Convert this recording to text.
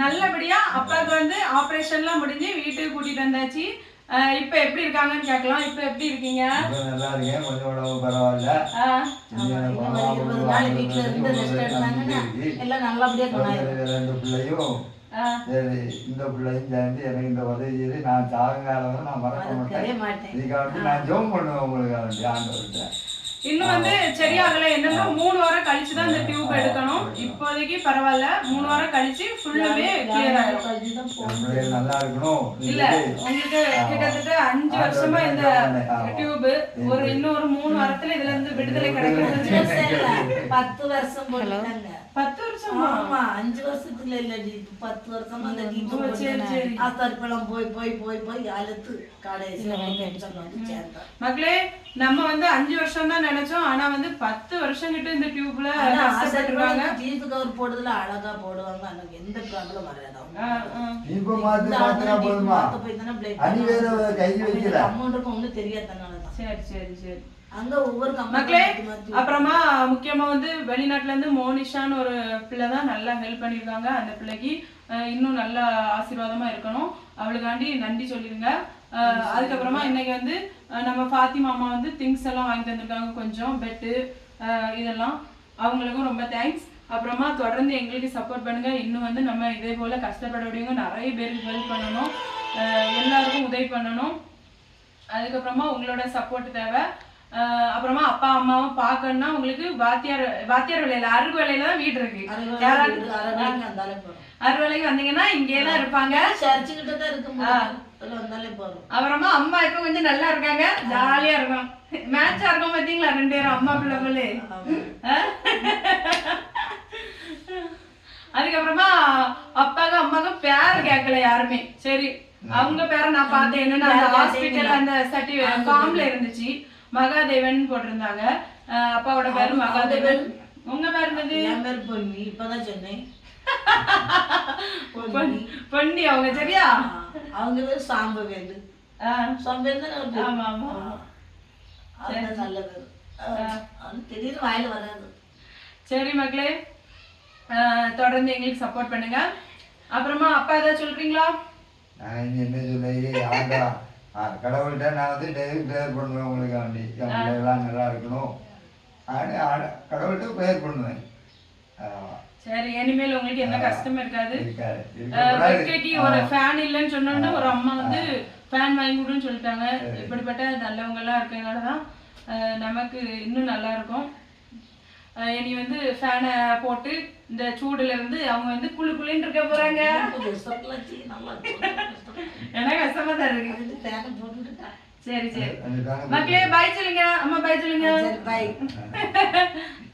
நல்லபடியா அப்பாவுக்கு வந்து ஆபரேஷன்லாம் முடிஞ்சு வீட்டுக்கு கூட்டிட்டு வந்தாச்சு. இப்ப எப்படி இருக்காங்கன்னு கேட்கலாம். இப்ப எப்படி இருக்கீங்க? நல்லா இருக்கேன். கொஞ்சம் உடம்பு பரவாயில்ல. இருபது ஒரு நாள் ஆண்டு வீட்டுல இருந்து ஒரு ரெஸ்ட் எடுத்தாங்கன்னா இருக்கு. எல்லாம் நல்லபடியா ரெண்டு பிள்ளையும் இந்த பிள்ளையும் சேர்ந்து எனக்கு இந்த உதவி செய்து நான் சாகுங்காலம் நான் மறக்க மாட்டேன். இதுக்காக நான் ஜோம் பண்ணுவேன் உங்களுக்கு வேண்டி ஆண்டவர்கிட்ட. இன்னும் வந்து சரியாகல என்னன்னா மூணு வாரம் கழிச்சு தான் இந்த டியூப் எடுக்கணும். இப்போதைக்கு பரவாயில்ல. மூணு வாரம் கழிச்சு ஃபுல்லுமே கிளியர் ஆயிடும் இல்ல உங்களுக்கு கிட்டத்தட்ட அஞ்சு வருஷமா இந்த டியூப் ஒரு இன்னும் ஒரு மூணு வாரத்துல இதுல இருந்து விடுதலை கிடைக்கும். அஞ்சு வருஷம் இல்ல, பத்து வருஷம் போட்டாங்க பத்து வருஷமா? ஆமா அஞ்சு வருஷத்துல இல்ல பத்து வருஷமா அந்த. ஆத்தாரிப்பழம் போய் போய் போய் போய் அழுத்து சேர்ந்தோம். மக்களே நம்ம வந்து அஞ்சு வருஷம் தான் நினைச்சோம். ஆனா வந்து பத்து வருஷம் கிட்ட இந்த டியூப்ல கஷ்டப்பட்டுருக்காங்க டீப்பு கவர் போடுறதுல அழகா போடுவாங்க. எனக்கு எந்த ப்ராப்ளம் வராது. இப்ப மாத்து மாத்தினா போதுமா? அணி வேற கை வைக்கல. அமௌண்ட்டுக்கு ஒண்ணும் தெரியாதனாலதான் சரி சரி சரி. அங்க ஒவ்வொரு மக்களே அப்புறமா முக்கியமா வந்து வெளிநாட்டுல இருந்து மோனிஷான்னு ஒரு பிள்ளை தான் நல்லா ஹெல்ப் பண்ணிருக்காங்க அந்த பிள்ளைக்கு இன்னும் நல்ல ஆசீர்வாதமா இருக்கணும். அவளுக்காண்டி நன்றி சொல்லிருங்க. அதுக்கப்புறமா இன்னைக்கு வந்து நம்ம ஃபாத்திமா அம்மா வந்து திங்ஸ் எல்லாம் வாங்கி தந்திருக்காங்க கொஞ்சம் பெட்டு இதெல்லாம். அவங்களுக்கும் ரொம்ப தேங்க்ஸ் அப்புறமா தொடர்ந்து எங்களுக்கு சப்போர்ட் பண்ணுங்க. இன்னும் வந்து நம்ம இதே போல கஷ்டப்படக்கூடியவங்க நிறைய பேருக்கு ஹெல்ப் பண்ணணும். எல்லாருக்கும் உதவி பண்ணணும். அதுக்கப்புறமா உங்களோட சப்போர்ட் தேவை. அப்புறமா அப்பா அம்மாவை பார்க்கணும்னா உங்களுக்கு வாத்தியார் வாத்தியார் வேலையில அருகு வேலையில தான் வீடு இருக்கு. யாராவது வந்தாலே போறோம் அருகு வேலைக்கு வந்தீங்கன்னா இங்கே தான் இருப்பாங்க. சர்ச்சுக்கிட்ட தான் இருக்கும் அப்புறமா அம்மா இப்ப கொஞ்சம் நல்லா இருக்காங்க. ஜாலியா இருக்கும். மேட்சா இருக்கும் பாத்தீங்களா ரெண்டு பேரும் அம்மா பிள்ளை பிள்ளை அஹ்? அதுக்கப்புறமா அப்பாக்கு அம்மாக்கு பேர் கேட்கல யாருமே. சரி அவங்க பேரை நான் பார்த்தேன். என்னன்னா அந்த ஹாஸ்பிட்டல் அந்த சர்டி ஃபார்ம்ல இருந்துச்சு. மகாதேவன் போட்டிருந்தாங்க. அப்பாவோட பேரு மகாதேவன். உங்க பேர் என்னது? என் பேர் பொன்னி. இப்பதான் சொன்னேன் பொன்னி. பொன்- பொன்னி அவங்க சரியா? அவங்க பேர் ஒரு பேர்? ஆமா ஆமா. நல்ல பேர் திடீர்னு வாயில வராது. சரி மக்களே தொடர்ந்து எங்களுக்கு சப்போர்ட் பண்ணுங்க. அப்புறமா அப்பா ஏதாவது சொல்றீங்களா? நான் என்ன சொல்ல ஆண்டா ஆ, கடவுள்கிட்ட நான் வந்து டெய்லி ப்ரேயர் பண்ணுவேன் உங்களுக்கு வேண்டி என் பிள்ளைகள்லாம் நல்லா இருக்கணும். கடவுள்கிட்ட ப்ரேயர் பண்ணுவேன். சரி இனிமேல் உங்களுக்கு என்ன கஷ்டமும் இருக்காது. இருக்காது. ஒரு ஃபேன் இல்லைன்னு சொன்னோன்னே ஒரு அம்மா வந்து ஃபேன் வாங்கி கொடுன்னு சொல்லிட்டாங்க. இப்படிப்பட்ட நல்லவங்க எல்லாம் இருக்கறதுனால தான் நமக்கு இன்னும் நல்லா இருக்கும். இனி வந்து ஃபேனை போட்டு இந்த சூடுல இருந்து அவங்க வந்து குளு குளுன்னு இருக்க போறாங்க. எனக்கு கஷ்டமா தான் இருக்கு. சரி சரி. மக்களே பாய் சொல்லுங்க. அம்மா பாய் சொல்லுங்க. பாய்